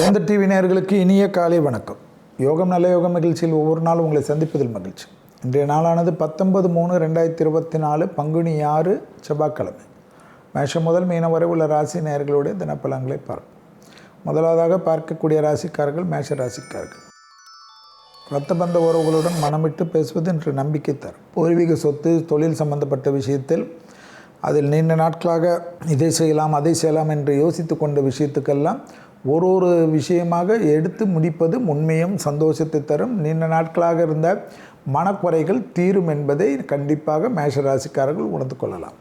எந்த டிவி நேயர்களுக்கு இனிய காலை வணக்கம். யோகம் நல்ல யோகம் மகிழ்ச்சியில் ஒவ்வொரு நாளும் உங்களை சந்திப்பதில் மகிழ்ச்சி. இன்றைய நாளானது பத்தொன்பது மூணு ரெண்டாயிரத்தி இருபத்தி நாலு பங்குனி ஆறு செவ்வாய்க்கிழமை. மேஷம் முதல் மீனம் வரை உள்ள ராசி நேயர்களுடைய தினப்பலங்களை பார்ப்போம். முதலாவதாக பார்க்கக்கூடிய ராசிக்காரர்கள் மேஷ ராசிக்காரர்கள். ரத்த பந்த உறவுகளுடன் மனமிட்டு பேசுவது என்று நம்பிக்கை தரும். பூர்வீக சொத்து தொழில் சம்பந்தப்பட்ட விஷயத்தில் அதில் நீண்ட நாட்களாக இதை செய்யலாம் அதை செய்யலாம் என்று யோசித்து கொண்ட விஷயத்துக்கெல்லாம் ஒரு ஒரு விஷயமாக எடுத்து முடிப்பது உண்மையும் சந்தோஷத்தை தரும். நீண்ட நாட்களாக இருந்த மனக்குறைகள் தீரும் என்பதை கண்டிப்பாக மேஷராசிக்காரர்கள் உணர்ந்து கொள்ளலாம்.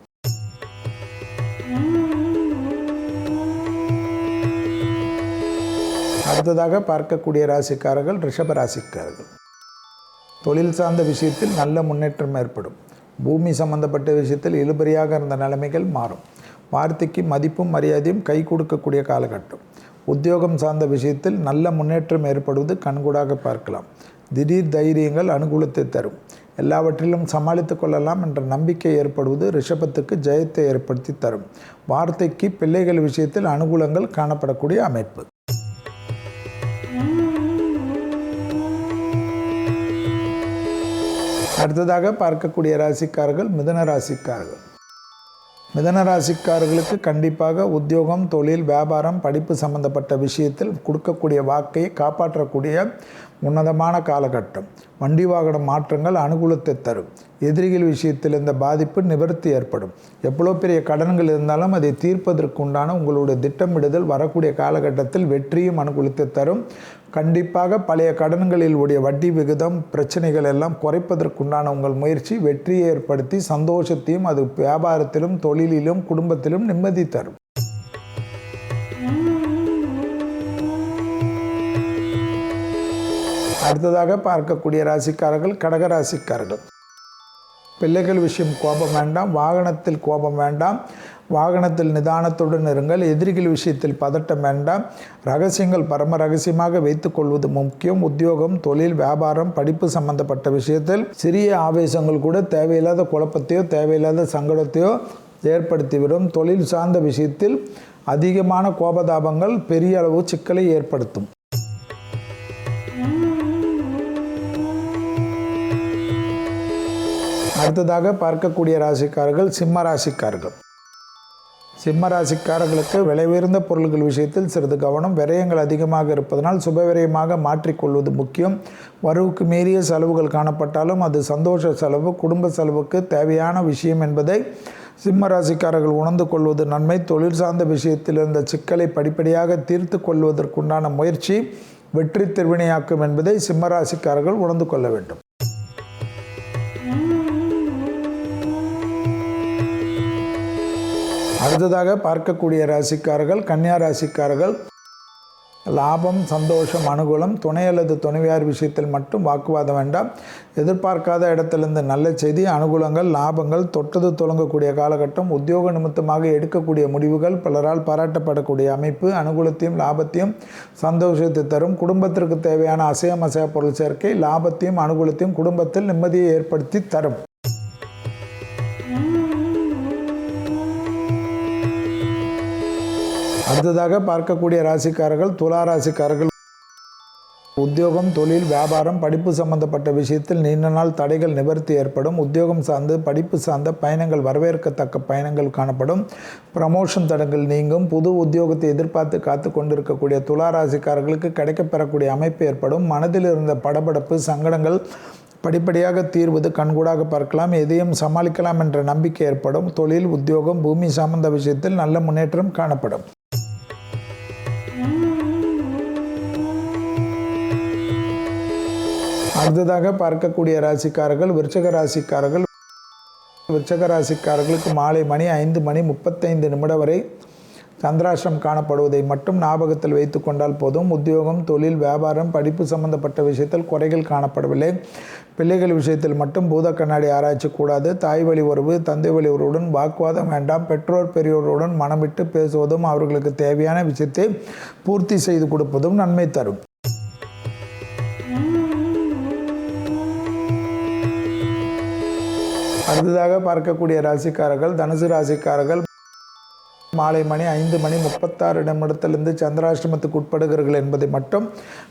அடுத்ததாக பார்க்கக்கூடிய ராசிக்காரர்கள் ரிஷப ராசிக்காரர்கள். தொழில் சார்ந்த விஷயத்தில் நல்ல முன்னேற்றம் ஏற்படும். பூமி சம்பந்தப்பட்ட விஷயத்தில் இழுபறியாக இருந்த நிலைமைகள் மாறும். வார்த்தைக்கு மதிப்பும் மரியாதையும் கை கொடுக்கக்கூடிய காலகட்டம். உத்தியோகம் சார்ந்த விஷயத்தில் நல்ல முன்னேற்றம் ஏற்படுவது கண்கூடாக பார்க்கலாம். திடீர் தைரியங்கள் அனுகூலத்தை தரும். எல்லாவற்றிலும் சமாளித்து கொள்ளலாம் என்ற நம்பிக்கை ஏற்படுவது ரிஷபத்துக்கு ஜெயத்தை ஏற்படுத்தி தரும். வார்த்தைக்கு பிள்ளைகள் விஷயத்தில் அனுகூலங்கள் காணப்படக்கூடிய அமைப்பு. அடுத்ததாக பார்க்கக்கூடிய ராசிக்காரர்கள் மிதன ராசிக்காரர்கள். மிதனராசிக்காரர்களுக்கு கண்டிப்பாக உத்தியோகம் தொழில் வியாபாரம் படிப்பு சம்பந்தப்பட்ட விஷயத்தில் கொடுக்கக்கூடிய வாக்கை காப்பாற்றக்கூடிய உன்னதமான காலகட்டம். வண்டி வாகன மாற்றங்கள் அனுகூலத்தை தரும். எதிரிகள் விஷயத்தில் இந்த பாதிப்பு நிவர்த்தி ஏற்படும். எவ்வளோ பெரிய கடன்கள் இருந்தாலும் அதை தீர்ப்பதற்குண்டான உங்களுடைய திட்டமிடுதல் வரக்கூடிய காலகட்டத்தில் வெற்றியும் அனுகூலத்தை தரும். கண்டிப்பாக பழைய கடன்களில் உடைய வட்டி விகிதம் பிரச்சனைகள் எல்லாம் குறைப்பதற்குண்டான உங்கள் முயற்சி வெற்றியை ஏற்படுத்தி சந்தோஷத்தையும் அது வியாபாரத்திலும் தொழிலிலும் குடும்பத்திலும் நிம்மதி தரும். அடுத்ததாக பார்க்கக்கூடிய ராசிக்காரர்கள் கடக ராசிக்காரர்கள். பிள்ளைகள் விஷயம் கோபம் வேண்டாம் வாகனத்தில் கோபம் வேண்டாம். வாகனத்தில் நிதானத்துடன் இருங்கள் எதிரிகள் விஷயத்தில் பதட்டம் வேண்டாம். ரகசியங்கள் பரம ரகசியமாக வைத்துக்கொள்வது முக்கியம். உத்தியோகம் தொழில் வியாபாரம் படிப்பு சம்பந்தப்பட்ட விஷயத்தில் சிறிய ஆவேசங்கள் கூட தேவையில்லாத குழப்பத்தையோ தேவையில்லாத சங்கடத்தையோ ஏற்படுத்திவிடும். தொழில் சார்ந்த விஷயத்தில் அதிகமான கோபதாபங்கள் பெரிய அளவு சிக்கலை ஏற்படுத்தும். அடுத்ததாக பார்க்கக்கூடிய ராசிக்காரர்கள் சிம்ம ராசிக்காரர்கள். சிம்ம ராசிக்காரர்களுக்கு விலை உயர்ந்த பொருள்கள் விஷயத்தில் சிறிது கவனம் விரயங்கள் அதிகமாக இருப்பதனால் சுப விரயமாக மாற்றிக்கொள்வது முக்கியம். வரவுக்கு மீறிய செலவுகள் காணப்பட்டாலும் அது சந்தோஷ செலவு குடும்ப செலவுக்கு தேவையான விஷயம் என்பதை சிம்ம ராசிக்காரர்கள் உணர்ந்து கொள்வது நன்மை. தொழில் சார்ந்த விஷயத்தில் இருந்த சிக்கலை படிப்படியாக தீர்த்து கொள்வதற்குண்டான முயற்சி வெற்றி திருவினையாக்கும் என்பதை சிம்ம ராசிக்காரர்கள் உணர்ந்து கொள்ள வேண்டும். அடுத்ததாக பார்க்கக்கூடிய ராசிக்காரர்கள் கன்னியா ராசிக்காரர்கள் லாபம் சந்தோஷம் அனுகூலம் துணை அல்லது துணைவியார் விஷயத்தில் மட்டும் வாக்குவாதம் வேண்டாம். எதிர்பார்க்காத இடத்திலிருந்து நல்ல செய்தி அனுகூலங்கள் லாபங்கள் தொட்டது தொடங்கக்கூடிய காலகட்டம் உத்தியோக நிமித்தமாக எடுக்கக்கூடிய முடிவுகள் பலரால் பாராட்டப்படக்கூடிய அமைப்பு அனுகூலத்தையும் லாபத்தையும் சந்தோஷத்தை தரும். குடும்பத்திற்கு தேவையான அசையம் அசைய பொருள் சேர்க்கை லாபத்தையும் அனுகூலத்தையும் குடும்பத்தில் நிம்மதியை ஏற்படுத்தி தரும். அடுத்ததாக பார்க்கக்கூடிய ராசிக்காரர்கள் துலா ராசிக்காரர்கள். உத்தியோகம் தொழில் வியாபாரம் படிப்பு சம்பந்தப்பட்ட விஷயத்தில் நீண்ட நாள் தடைகள் நிவர்த்தி ஏற்படும். உத்தியோகம் சார்ந்து படிப்பு சார்ந்த பயணங்கள் வரவேற்கத்தக்க பயணங்கள் காணப்படும். ப்ரமோஷன் தடங்கள் நீங்கும். புது உத்தியோகத்தை எதிர்பார்த்து காத்து கொண்டிருக்கக்கூடிய துலா ராசிக்காரர்களுக்கு கிடைக்கப்பெறக்கூடிய அமைப்பு ஏற்படும். மனதில் இருந்த படபடப்பு சங்கடங்கள் படிப்படியாக தீர்வது கண்கூடாக பார்க்கலாம். எதையும் சமாளிக்கலாம் என்ற நம்பிக்கை ஏற்படும். தொழில் உத்தியோகம் பூமி சம்பந்த விஷயத்தில் நல்ல முன்னேற்றம் காணப்படும். அடுத்ததாக பார்க்கக்கூடிய ராசிக்காரர்கள் விருச்சக ராசிக்காரர்கள் விருச்சக ராசிக்காரர்களுக்கு மாலை மணி ஐந்து மணி முப்பத்தைந்து நிமிடம் வரை சந்திராஷ்டிரம் காணப்படுவதை மட்டும் ஞாபகத்தில் வைத்து கொண்டால் போதும். உத்தியோகம் தொழில் வியாபாரம் படிப்பு சம்பந்தப்பட்ட விஷயத்தில் குறைகள் காணப்படவில்லை. பிள்ளைகள் விஷயத்தில் மட்டும் பூத கண்ணாடி ஆராய்ச்சி கூடாது. தாய் வழி உறவு தந்தை வழி உறவுடன் வாக்குவாதம் வேண்டாம். பெற்றோர் பெரியோருடன் மனமிட்டு பேசுவதும் அவர்களுக்கு தேவையான விஷயத்தை பூர்த்தி செய்து கொடுப்பதும் நன்மை தரும். அடுத்ததாக பார்க்கக்கூடிய ராசிக்காரர்கள் தனுசு ராசிக்காரர்கள் மாலை மணி ஐந்து மணி முப்பத்தாறு நிமிடத்திலிருந்து சந்திராஷ்டமத்துக்கு உட்படுகிறீர்கள் என்பதை மட்டும்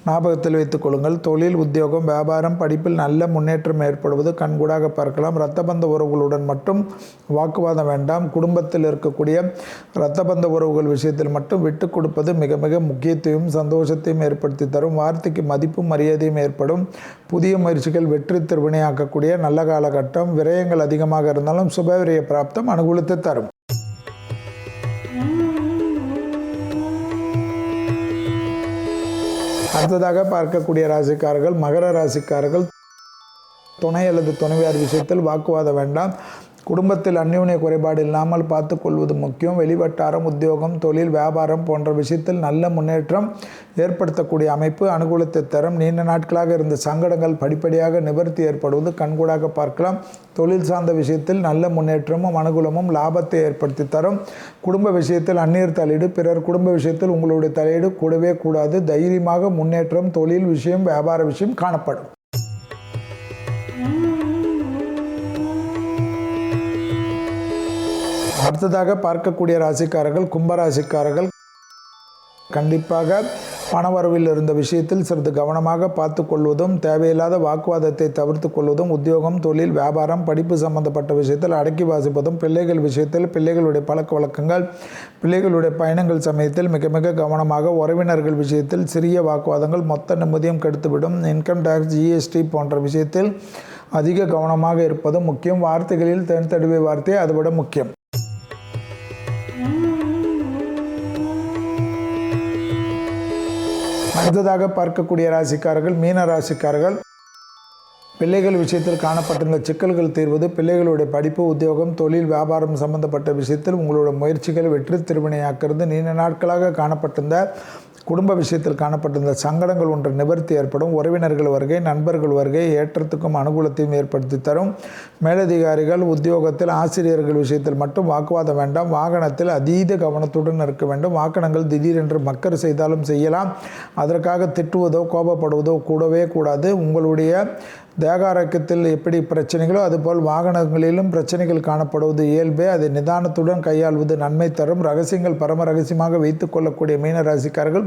ஞாபகத்தில் வைத்துக் கொள்ளுங்கள். தொழில் உத்தியோகம் வியாபாரம் படிப்பில் நல்ல முன்னேற்றம் ஏற்படுவது கண்கூடாக பார்க்கலாம். இரத்தபந்த உறவுகளுடன் மட்டும் வாக்குவாதம் வேண்டாம். குடும்பத்தில் இருக்கக்கூடிய இரத்தபந்த உறவுகள் விஷயத்தில் மட்டும் விட்டு கொடுப்பது மிக மிக முக்கியத்தையும் சந்தோஷத்தையும் ஏற்படுத்தி தரும். வார்த்தைக்கு மதிப்பும் மரியாதையும் ஏற்படும். புதிய முயற்சிகள் வெற்றி திருவினையாக்கக்கூடிய நல்ல காலகட்டம். விரயங்கள் அதிகமாக இருந்தாலும் சுபவிரய பிராப்தம் அனுகூலத்தை தரும். அடுத்ததாக பார்க்கக்கூடிய ராசிக்காரர்கள் மகர ராசிக்காரர்கள் துணை அல்லது துணைவியார் விஷயத்தில் வாக்குவாதம் வேண்டாம். குடும்பத்தில் அந்யோன்ய குறைபாடு இல்லாமல் பார்த்து கொள்வது முக்கியம். வெளிவட்டாரம் உத்தியோகம் தொழில் வியாபாரம் போன்ற விஷயத்தில் நல்ல முன்னேற்றம் ஏற்படுத்தக்கூடிய அமைப்பு அனுகூலத்தை தரும். நீண்ட நாட்களாக இருந்த சங்கடங்கள் படிப்படியாக நிவர்த்தி ஏற்படுவது கண்கூடாக பார்க்கலாம். தொழில் சார்ந்த விஷயத்தில் நல்ல முன்னேற்றமும் அனுகூலமும் லாபத்தை ஏற்படுத்தி தரும். குடும்ப விஷயத்தில் அந்நியர் தலையீடு பிறர் குடும்ப விஷயத்தில் உங்களுடைய தலையீடு கூடவே கூடாது. தைரியமாக முன்னேற்றம் தொழில் விஷயம் வியாபார விஷயம் காணப்படும். அடுத்ததாக பார்க்கக்கூடிய ராசிக்காரர்கள் கும்பராசிக்காரர்கள் கண்டிப்பாக பணவரவில் இருந்த விஷயத்தில் சிறிது கவனமாக பார்த்து கொள்வதும் தேவையில்லாத வாக்குவாதத்தை தவிர்த்து கொள்வதும் உத்தியோகம் தொழில் வியாபாரம் படிப்பு சம்பந்தப்பட்ட விஷயத்தில் அடக்கி வாசிப்பதும் பிள்ளைகள் விஷயத்தில் பிள்ளைகளுடைய பழக்க வழக்கங்கள் பிள்ளைகளுடைய பயணங்கள் சமயத்தில் மிக மிக கவனமாக உறவினர்கள் விஷயத்தில் சிறிய வாக்குவாதங்கள் மொத்த நிம்மதியும் கெடுத்துவிடும் இன்கம் டேக்ஸ் ஜிஎஸ்டி போன்ற விஷயத்தில் அதிக கவனமாக இருப்பதும் முக்கியம். வார்த்தைகளில் தென் தடுவை வார்த்தை அதுவிட முக்கியம். அடுத்ததாக பார்க்கக்கூடிய ராசிக்காரர்கள் மீன ராசிக்காரர்கள். பிள்ளைகள் விஷயத்தில் காணப்பட்டிருந்த சிக்கல்கள் தீர்வது பிள்ளைகளுடைய படிப்பு உத்தியோகம் தொழில் வியாபாரம் சம்பந்தப்பட்ட விஷயத்தில் உங்களோட முயற்சிகள் வெற்றி திருவினையாக்கிறது நீண்ட நாட்களாக காணப்பட்டிருந்த குடும்ப விஷயத்தில் காணப்பட்டிருந்த சங்கடங்கள் ஒன்று நிவர்த்தி ஏற்படும். உறவினர்கள் வருகை நண்பர்கள் வருகை ஏற்றத்துக்கும் அனுகூலத்தையும் ஏற்படுத்தி தரும். மேலதிகாரிகள் உத்தியோகத்தில் ஆசிரியர்கள் விஷயத்தில் மட்டும் வாக்குவாதம் வேண்டாம். வாகனத்தில் அதீத கவனத்துடன் இருக்க வேண்டும். வாகனங்கள் திடீரென்று மக்கர் செய்தாலும் செய்யலாம். அதற்காக திட்டுவதோ கோபப்படுவதோ கூடவே கூடாது. உங்களுடைய தேகாரக்கத்தில் எப்படி பிரச்சனைகளோ அதுபோல் வாகனங்களிலும் பிரச்சனைகள் காணப்படுவது இயல்பே. அதை நிதானத்துடன் கையாள்வது நன்மை தரும். ரகசியங்கள் பரம ரகசியமாக வைத்துக் கொள்ளக்கூடிய மீன ராசிக்காரர்கள்